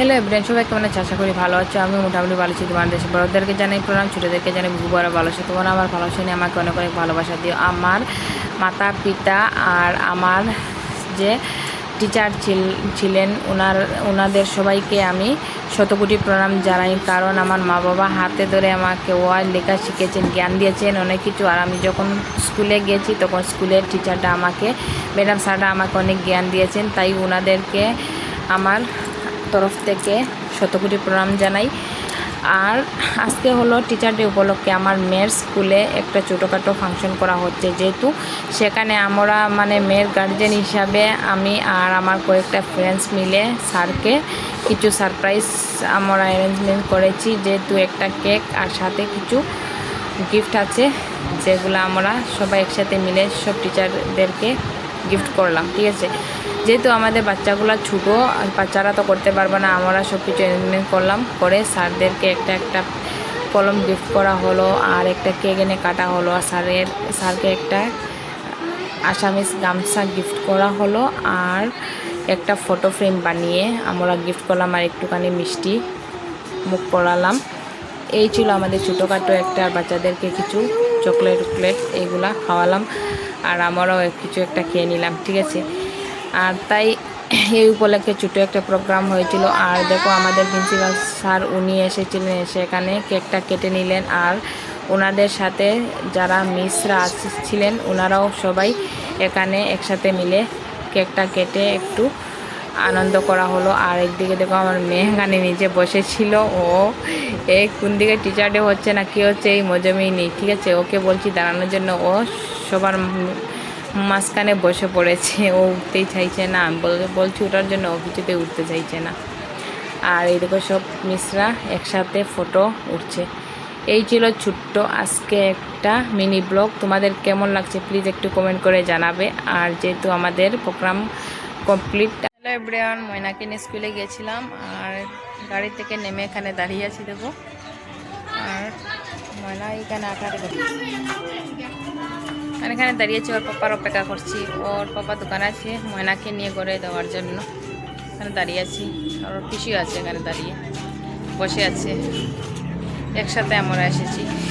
Hello everyone সবাই কেমন আছে? আশা করি ভালো আছো। আমি মোটামুটি ভালো আছি। তোমার দেশে বড়োদেরকে জানাই প্রণাম, ছোটোদেরকে জানাই বুবুরা ভালো আছে। তোমরা আমার ভালো নিয়ে আমাকে অনেক অনেক ভালোবাসা দিও। আমার মাতা, পিতা আর আমার যে টিচার ছিলেন ওনার ওনাদের সবাইকে আমি শতকোটি প্রণাম জানাই। কারণ আমার মা বাবা হাতে ধরে আমাকে ওয়ার লেখা শিখেছেন, জ্ঞান দিয়েছেন, অনেক কিছু। আর আমি যখন স্কুলে গেছি, তখন স্কুলের টিচারটা আমাকে ম্যাডাম স্যাররা আমাকে অনেক জ্ঞান দিয়েছেন। তাই ওনাদেরকে আমার তরফ থেকে শতকোটি প্রণাম জানাই। আর আজকে হলো টিচার ডে উপলক্ষে আমার মেয়ের স্কুলে একটা ছোটোখাটো ফাংশন করা হচ্ছে। যেহেতু সেখানে আমরা মানে মেয়ের গার্জেন হিসাবে আমি আর আমার কয়েকটা ফ্রেন্ডস মিলে স্যারকে কিছু সারপ্রাইজ আমরা অ্যারেঞ্জমেন্ট করেছি। যেহেতু একটা কেক আর সাথে কিছু গিফট আছে, যেগুলো আমরা সবাই একসাথে মিলে সব টিচারদেরকে গিফট করলাম, ঠিক আছে? যেহেতু আমাদের বাচ্চাগুলো ছোটো বাচ্চারা তো করতে পারবে না, আমরা সব কিছু অ্যারেঞ্জমেন্ট করলাম। করে স্যারদেরকে একটা একটা কলম গিফট করা হলো, আর একটা কেক এনে কাটা হলো। আর স্যারের, স্যারকে একটা আসামিস গামছা গিফট করা হলো, আর একটা ফটো ফ্রেম বানিয়ে আমরা গিফট করলাম, আর একটুখানি মিষ্টি মুখ পড়ালাম এই ছিল আমাদের ছোটোখাটো একটা বাচ্চাদেরকে কিছু চকলেট টকলেট এইগুলা খাওয়ালাম। আর আমারও কিছু একটা খেয়ে নিলাম, ঠিক আছে? আর তাই এই উপলক্ষে ছোটো একটা প্রোগ্রাম হয়েছিল। আর দেখো আমাদের প্রিন্সিপাল স্যার উনি এসেছিলেন সেখানে কেকটা কেটে নিলেন। আর ওনাদের সাথে যারা মিসরা আসছিলেন, ওনারাও সবাই এখানে একসাথে মিলে কেকটা কেটে একটু আনন্দ করা হলো। আর একদিকে দেখো আমার এখানে নিচে বসেছিল। ও এই কোন দিকে টিচার ডে হচ্ছে না, কী হচ্ছে এই মজমেই নেই ঠিক আছে? ওকে বলছি দাঁড়ানোর জন্য ও সবার মাঝখানে বসে পড়েছে। ও উঠতেই চাইছে না। বলছি ওঠার জন্য ও কিছুতে উঠতে চাইছে না। আর এই দেখো সব মিসরা একসাথে ফটো উঠছে। এই ছিল ছোট্ট আজকে একটা মিনি ব্লগ। তোমাদের কেমন লাগছে প্লিজ একটু কমেন্ট করে জানাবে। আর যেহেতু আমাদের প্রোগ্রাম কমপ্লিট হ্যালো এভরিওয়ান ময়নাকে নিয়ে স্কুলে গিয়েছিলাম আর গাড়ি থেকে নেমে এখানে দাঁড়িয়ে আছি, দেখো। আর ময়না এখানে আঁকা আর এখানে দাঁড়িয়েছি, ওর পাপার অপেক্ষা করছি। ওর পাপা দোকান আছে, ময়নাকে নিয়ে গড়ে দেওয়ার জন্য। এখানে দাঁড়িয়ে আছি। আর ওর পিসিও আছে এখানে দাঁড়িয়ে। বসে আছে। একসাথে আমরা এসেছি।